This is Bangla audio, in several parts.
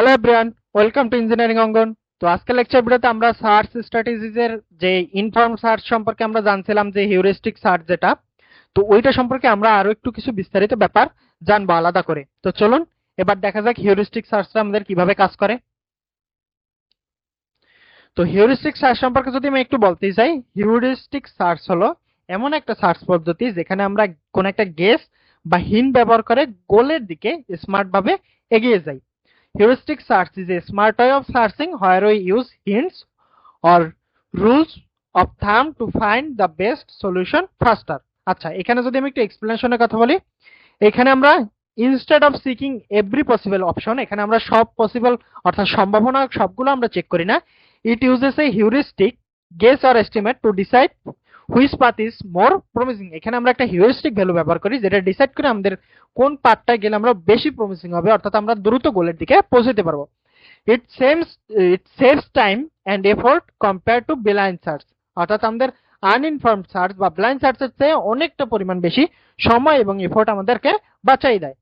Hello everyone welcome to engineering অঙ্গন তো আজকে লেকচার ভিডিওতে আমরা সার্চ স্ট্র্যাটেজিজের যে ইনফর্ম সার্চ সম্পর্কে আমরা জানছিলাম যে হিউরিস্টিক সার্চ যেটা, তো ওইটা সম্পর্কে আমরা আরও একটু কিছু বিস্তারিত ব্যাপার জানব আলাদা করে। তো চলুন, এবার দেখা যাক হিউরিস্টিক সার্চটা আমাদের কীভাবে কাজ করে। তো হিউরিস্টিক সার্চ সম্পর্কে যদি আমি একটু বলতে চাই হিউরিস্টিক সার্চ হলো এমন একটা সার্চ পদ্ধতি যেখানে আমরা কোন একটা গেস বা হিন ব্যবহার করে গোলের দিকে স্মার্ট ভাবে এগিয়ে যাই। Heuristic search is a smart way of searching where we use hints or rules of thumb to find the best solution faster. আচ্ছা এখানে যদি আমি একটু এক্সপ্লেনেশনের কথা বলি, এখানে আমরা instead of seeking every possible option এখানে আমরা সব পসিবল অর্থাৎ সম্ভাবনা সবগুলো আমরা চেক করি না it uses a heuristic guess or estimate to decide which path is more promising এখানে আমরা একটা হিউরিস্টিক ভ্যালু ব্যবহার করি, যেটা ডিসাইড করে আমাদের কোন পার্টটায় গেলে আমরা বেশি প্রমিসিং হবে, অর্থাৎ আমরা দ্রুত গোলের দিকে পৌঁছতে পারব। It seems it saves time and effort compare to blind search অর্থাৎ আমাদের আনইনফর্মড সার্চ বা ব্লাইন্ড সার্চের চেয়ে অনেকটা পরিমাণ বেশি সময় এবং এফোর্ট আমাদেরকে বাঁচাই দেয়।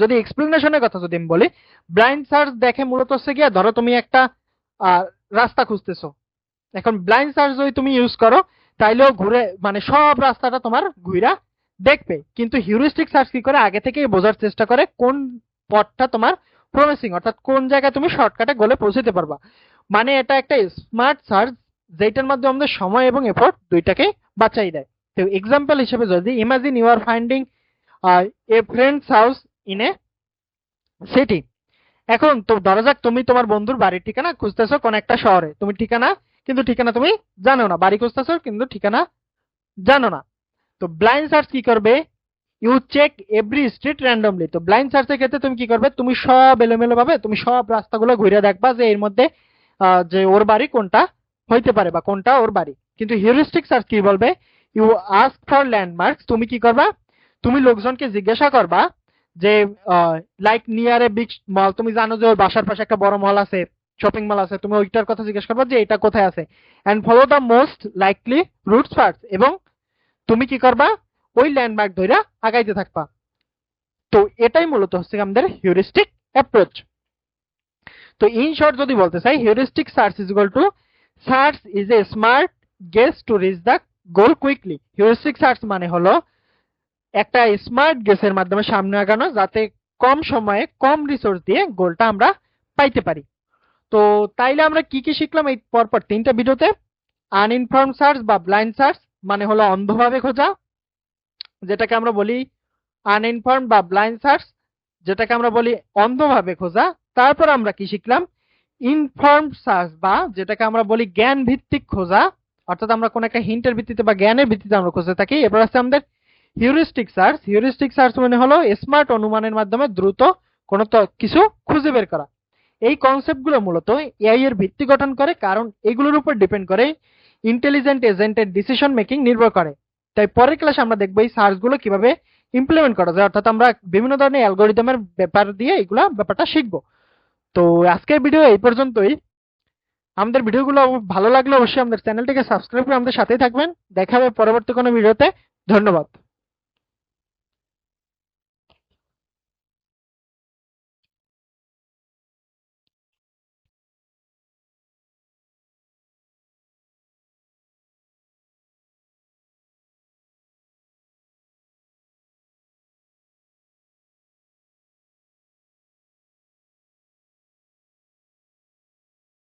যদি এক্সপ্লেনেশনের কথা যদি আমি বলি ব্লাইন্ড সার্চ দেখে মূলত হচ্ছে গিয়ে, ধরো তুমি একটা রাস্তা খুঁজতেছো। এখন ব্লাইন্ড সার্চ যদি তুমি ইউজ করো তাইলেও ঘুরে মানে সব রাস্তাটা তোমার ঘুরা দেখবে। কিন্তু হিউরিস্টিক সার্চ কি করে? আগে থেকেই বোঝার চেষ্টা করে কোন পথটা তোমার প্রমিসিং অর্থাৎ কোন জায়গায় তুমি শর্টকাটে গোলে পৌঁছতে পারবা। মানে এটা একটা স্মার্ট সার্চ যেটার মাধ্যমে আমাদের সময় এবং এফোর্ট দুইটাকেই বাঁচাই দেয়। তো এক্সাম্পল হিসেবে যদি imagine you are finding a friend's house in a city এখন তো ধরা যাক, তুমি তোমার বন্ধুর বাড়ির ঠিকানা খুঁজতেছো কোন একটা শহরে। তুমি ঠিকানা কিন্তু ঠিকানা তুমি জানো না। বাড়ি খুঁজতেছো, কিন্তু ঠিকানা জানো না। তো ব্লাইন্ড সার্চ কি করবে? You check every street randomly তো ব্লাইন্ড সার্চের ক্ষেত্রে তুমি কি করবে? তুমি সব এলোমেলো ভাবে, তুমি সব রাস্তাগুলো ঘুরে দেখবা যে এর মধ্যে যে ওর বাড়ি কোনটা হইতে পারে বা কোনটা ওর বাড়ি। কিন্তু হিউরিস্টিক সার্চ কি বলবে? ইউ আস্ক ফর ল্যান্ডমার্কস তুমি কি করবা? তুমি লোকজনকে জিজ্ঞাসা করবা যে like near a big mall তুমি জানো যে ওর বাসার পাশে একটা বড় মল আছে। শপিং মল আছে, তুমি ওইটার কথা জিজ্ঞেস করবা যে এটা কোথায় আছে? And follow the most likely routes first এবং তুমি কি করবা? ওই ল্যান্ডমার্ক ধরে আগাইতে থাকবা। তো এটাই মূলত হচ্ছে আমাদের হিউরিস্টিক অ্যাপ্রোচ তো ইন শর্ট যদি বলতে চাই heuristic search is equal to search is a smart guess to reach the goal quickly heuristic search মানে হলো একটা স্মার্ট গেসের মাধ্যমে সামনে আগানো যাতে কম সময়ে কম রিসোর্স দিয়ে গোলটা আমরা পাইতে পারি। তো তাইলে আমরা কি কি শিখলাম এই পরপর তিনটা ভিডিওতে? আনইনফর্ম সার্চ বা ব্লাইন্ড সার্চ মানে হলো অন্ধভাবে খোঁজা, যেটাকে আমরা বলি আনইনফর্ম বা ব্লাইন্ড সার্চ যেটাকে আমরা বলি অন্ধভাবে খোঁজা। তারপর আমরা কি শিখলাম? ইনফর্ম সার্চ বা যেটাকে আমরা বলি জ্ঞান ভিত্তিক খোঁজা। অর্থাৎ আমরা কোন একটা হিন্টের ভিত্তিতে বা জ্ঞানের ভিত্তিতে আমরা খুঁজে থাকি। এরপর আছে আমাদের হিউরিস্টিক সার্চ হিউরিস্টিক সার্চ মানে হলো স্মার্ট অনুমানের মাধ্যমে দ্রুত কোনো তো, কিছু খুঁজে বের করা। এই কনসেপ্টগুলো মূলত এআই এর ভিত্তি গঠন করে, কারণ এগুলোর উপর ডিপেন্ড করে ইন্টেলিজেন্ট এজেন্টের ডিসিশন মেকিং নির্ভর করে। তাই পরের ক্লাসে আমরা দেখব এই সার্চগুলো কীভাবে ইমপ্লিমেন্ট করা যায়। অর্থাৎ আমরা বিভিন্ন ধরনের অ্যালগোরিদমের ব্যাপার দিয়ে এগুলা ব্যাপারটা শিখব। তো আজকের ভিডিও এই পর্যন্তই। আমাদের ভিডিওগুলো ভালো লাগলে অবশ্যই আমাদের চ্যানেলটিকে সাবস্ক্রাইব করে আমাদের সাথেই থাকবেন। দেখা হবে পরবর্তী কোনো ভিডিওতে ধন্যবাদ।